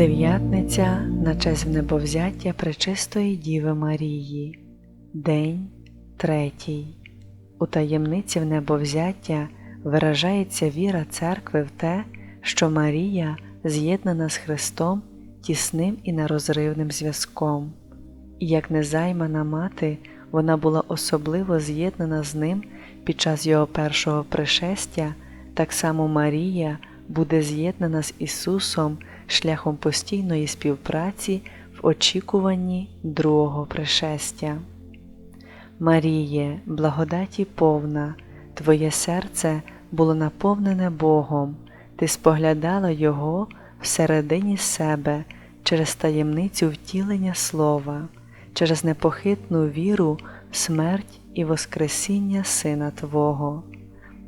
Дев'ятниця на честь небовзяття Пречистої Діви Марії, День третій. У таємниці небовзяття виражається віра церкви в те, що Марія з'єднана з Христом тісним і нерозривним зв'язком. І як незаймана мати, вона була особливо з'єднана з ним під час його першого пришестя, так само Марія буде з'єднана з Ісусом шляхом постійної співпраці в очікуванні другого пришестя. Маріє, благодаті повна, Твоє серце було наповнене Богом, Ти споглядала Його всередині себе через таємницю втілення Слова, через непохитну віру, в смерть і Воскресіння Сина Твого.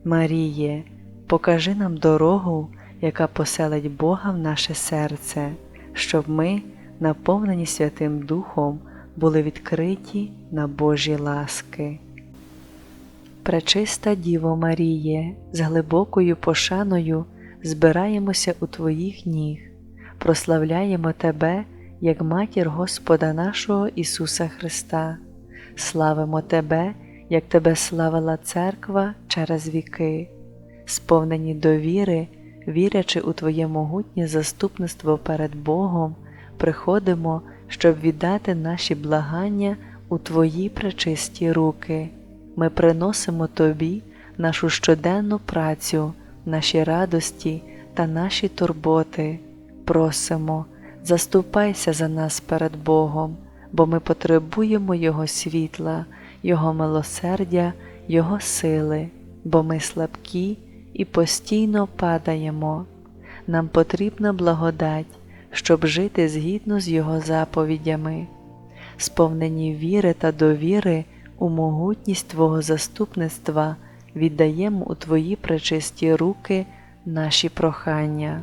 Маріє, покажи нам дорогу, яка поселить Бога в наше серце, щоб ми, наповнені Святим Духом, були відкриті на Божі ласки. Пречиста Діво Маріє, з глибокою пошаною збираємося у Твоїх ніг, прославляємо Тебе як матір Господа нашого Ісуса Христа, славимо Тебе, як Тебе славила Церква через віки, сповнені довіри, вірячи у Твоє могутнє заступництво перед Богом, приходимо, щоб віддати наші благання у Твої пречисті руки. Ми приносимо Тобі нашу щоденну працю, наші радості та наші турботи. Просимо, заступайся за нас перед Богом, бо ми потребуємо Його світла, Його милосердя, Його сили, бо ми слабкі і постійно падаємо. Нам потрібна благодать, щоб жити згідно з Його заповідями, сповнені віри та довіри у могутність Твого заступництва віддаємо у Твої пречисті руки наші прохання.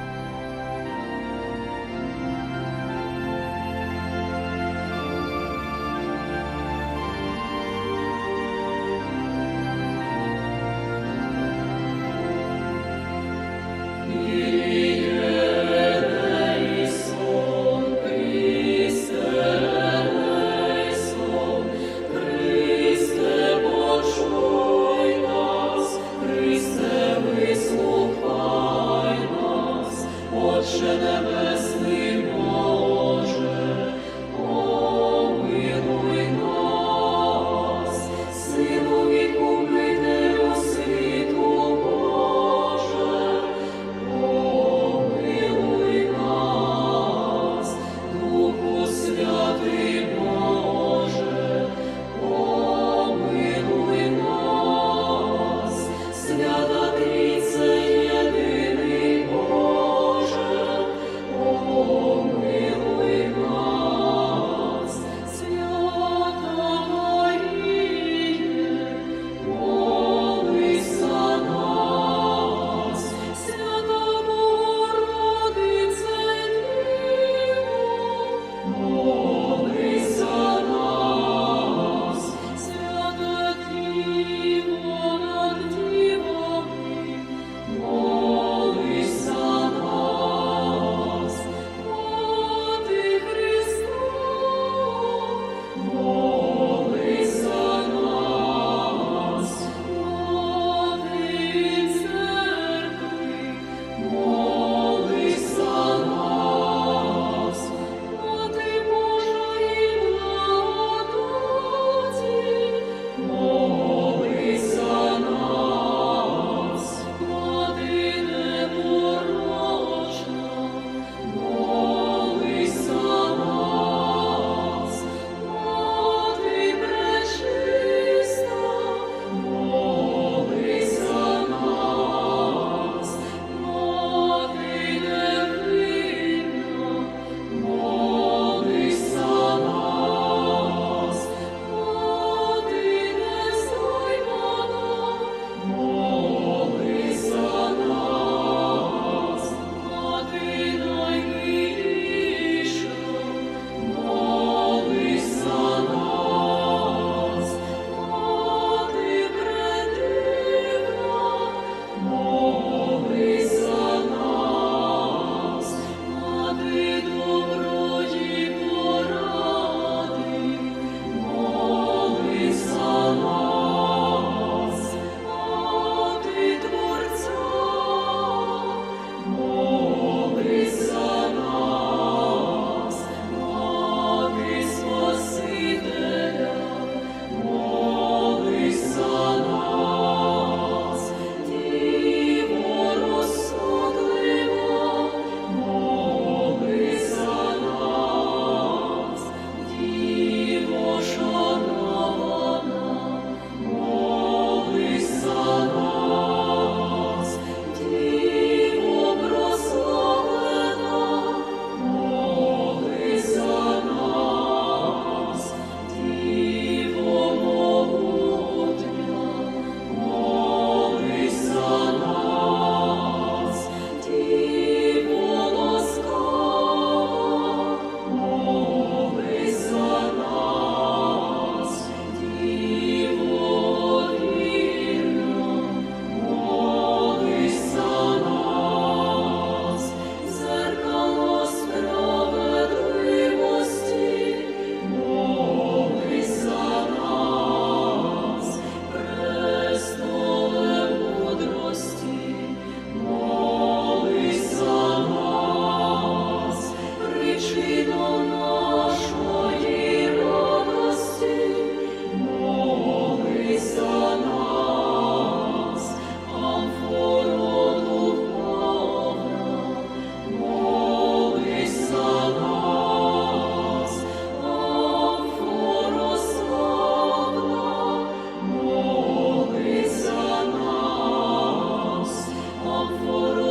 forum.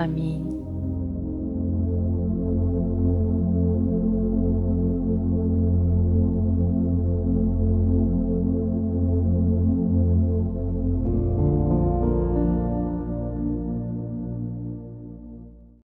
Амінь.